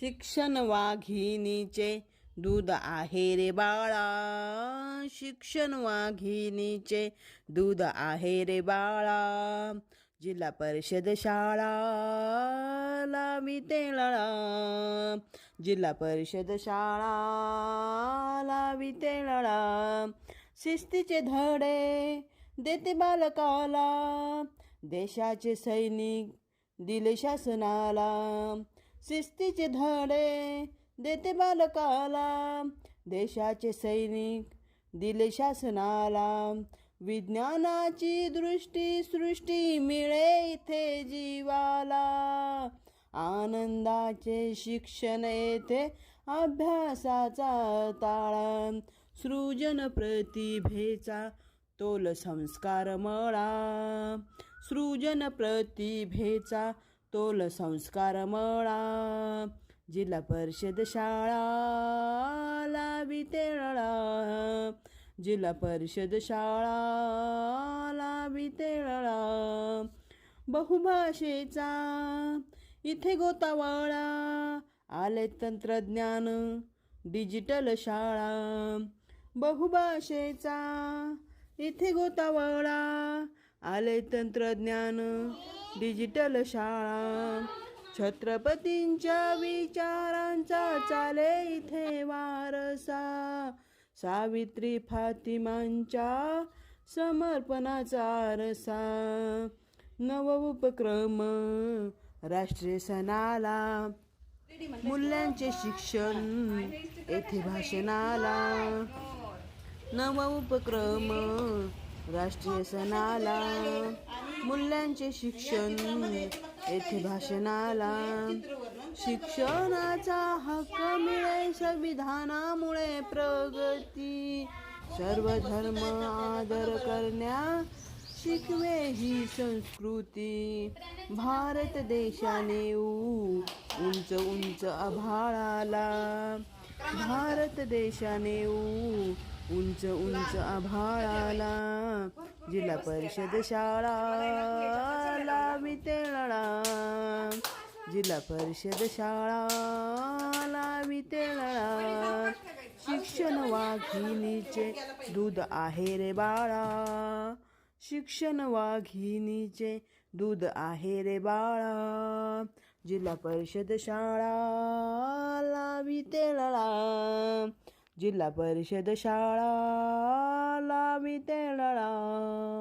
शिक्षण वाघिणीचे दूध आहे रे बाळा शिक्षण वाघिणीचे दूध आहे रे बाळा जिल्हा परिषद शाळा लावी तेळळा जिल्हा परिषद शाळा लावी तेळळा शिस्तीचे धडे देते बालकाला देशाचे सैनिक दिले शासनाला शिस्तीचे धडे देते बालकाला. देशाचे सैनिक दिले शासनाला. विज्ञानाची दृष्टी सृष्टी मिळे इथे जीवाला. आनंदाचे शिक्षण येथे अभ्यासाचा ताळा. सृजन प्रतिभेचा तोल संस्कार मळा. सृजन प्रतिभेचा तोल संस्कार मळा जिल्हा परिषद शाळा लावी तेळळा जिल्हा परिषद शाळा लावी तेळळा बहुभाषेचा इथे गोतावळा आले तंत्रज्ञान डिजिटल शाळा. बहुभाषेचा इथे गोतावळा आले तंत्रज्ञान डिजिटल शाळा. छत्रपतींच्या विचारांचा चाले इथे वारसा. सावित्री फातिमांच्या समर्पणाचा आरसा. नव उपक्रम राष्ट्रीय सणाला. मूल्यांचे शिक्षण येथे भाषणाला. नव उपक्रम राष्ट्रीय सणाला. मूल्यांचे शिक्षण येथे भाषणाला. शिक्षणाचा हक्क मिळे संविधानामुळे प्रगती. सर्व धर्म आदर करण्या शिकवे ही संस्कृती. भारत देशाने उंच उंच आभाळाला. भारत देशाने उ- उंच उंच आभाळाला जिल्हा परिषद शाळा लावी तेळळा जिल्हा परिषद शाळा लावी तेळळा शिक्षण वाघिणीचे दूध आहे रे बाळा. शिक्षण वाघिणीचे दूध आहे रे बाळा. जिल्हा परिषद शाळा लावी तेळळा जिल्हा परिषद शाळा लावी तेळळा